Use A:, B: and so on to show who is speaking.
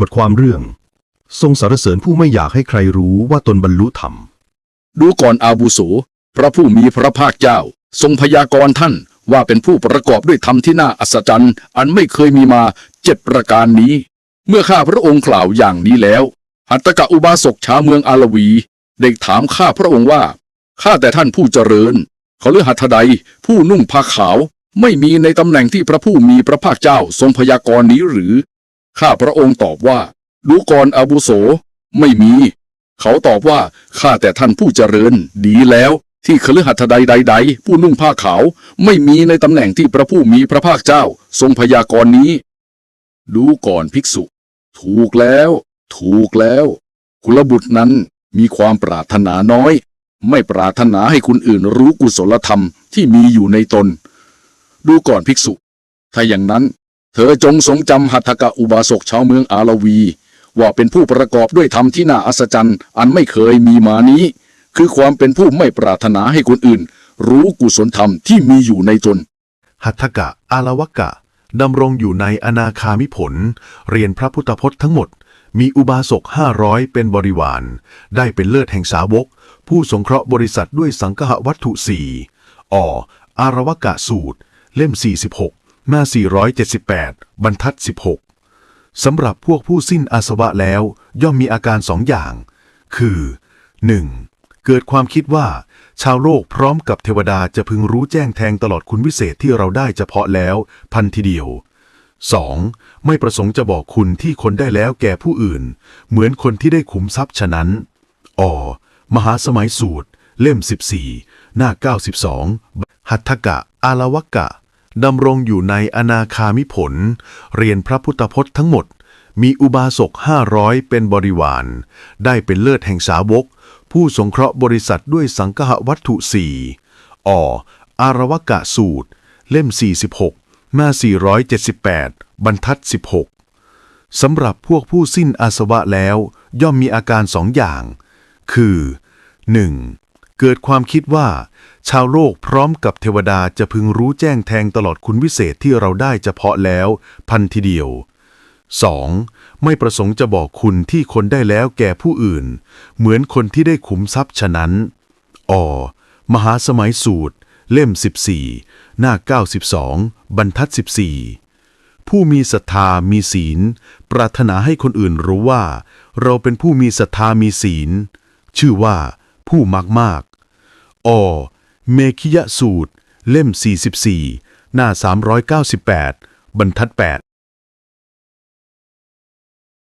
A: บทความเรื่อง ทรงสรรเสริญผู้ไม่อยากให้ใครรู้ว่าตนบรรลุธรรม
B: ดูก่อนอาบุโสพระผู้มีพระภาคเจ้า ทรงพยากรณ์ท่านว่าเป็นผู้ประกอบด้วยธรรมที่น่าอัศจรรย์ อันไม่เคยมีมาเจ็ดประการนี้ เมื่อข้าพระองค์กล่าวอย่างนี้แล้วหัตถกะอุบาสกชาวเมืองอาลวีได้ถามข้าพระองค์ว่าข้าแต่ท่านผู้เจริญเขาเลือหัตถใดผู้นุ่งผ้าขาว ไม่มีในตำแหน่งที่พระผู้มีพระภาคเจ้าทรงพยากรณ์นี้หรือ ข้าพระองค์ตอบว่าดูก่อนอาบุโส ไม่มี เขาตอบว่า ข้าแต่ท่านผู้เจริญ ดีแล้วที่คฤหัสถ์ใดใดๆผู้นุ่งผ้าขาว ไม่มีในตำแหน่งที่พระผู้มีพระภาคเจ้า ทรงพยากรณ์นี้ ดูก่อนภิกษุ ถูกแล้ว ถูกแล้ว คุลบุตรนั้นมีความปรารถนาน้อย ไม่ปรารถนาให้คนอื่นรู้กุศลธรรมที่มีอยู่ในตน ดูก่อนภิกษุ ถ้าอย่างนั้น เธอจงทรงจำหัตถกะอุบาสกชาวเมืองอาลวี ว่าเป็นผู้ประกอบด้วยธรรมที่น่าอัศจรรย์อันไม่เคยมีมานี้ คือความเป็นผู้ไม่ปรารถนาให้คนอื่น รู้กุศลธรรมที่มีอยู่ในตน
C: หัตถกะอาลวกะดำรงอยู่ในอนาคามิผล เรียนพระพุทธพจน์ทั้งหมด มีอุบาสกห้าร้อยเป็นบริวาร ได้เป็นเลิศแห่งสาวก ผู้สงเคราะห์บริษัทด้วยสังฆะวัตถุสี่อ่ออารวกะสูตร เล่ม 46 หน้า 478 บรรทัด 16 สำหรับพวกผู้สิ้นอาสวะแล้ว ย่อมมีอาการสองอย่าง คือ 1. เกิดความคิดว่า ชาวโลกพร้อมกับเทวดาจะพึงรู้แจ้งแทงตลอดคุณวิเศษที่เราได้เฉพาะแล้ว พันทีเดียว 2. ไม่ประสงค์จะบอกคุณที่คนได้แล้วแก่ผู้อื่น เหมือนคนที่ได้ขุมทรัพย์ฉะนั้นอมหาสมัยสูตร เล่ม 14 หน้า 92 หัตถกะ อาลวกะ ดำรงอยู่ในอนาคามิผล เรียนพระพุทธพจน์ทั้งหมด มีอุบาสกห้าร้อยเป็นบริวาร ได้เป็นเลิศแห่งสาวก ผู้สงเคราะห์บริษัทด้วยสังฆะวัตถุสี่อ่ออารวกะสูตร เล่ม 46 หน้า 478 บรรทัด 16 สำหรับพวกผู้สิ้นอาสวะแล้ว ย่อมมีอาการสองอย่าง คือ 1. เกิดความคิดว่า ชาวโลกพร้อมกับเทวดาจะพึงรู้แจ้งแทงตลอดคุณวิเศษที่เราได้เฉพาะแล้ว พันทีเดียว 2. ไม่ประสงค์จะบอกคุณที่คนได้แล้วแก่ผู้อื่น เหมือนคนที่ได้ขุมทรัพย์ฉะนั้นอมหาสมัยสูตร เล่ม 14 หน้า 92 บรรทัด 14 ผู้มีศรัทธามีศีล ปรารถนาให้คนอื่นรู้ว่า เราเป็นผู้มีศรัทธามีศีล ชื่อว่า ผู้มักมากอ เมขิยะสูตร เล่ม 44 หน้า 398 บรรทัด 8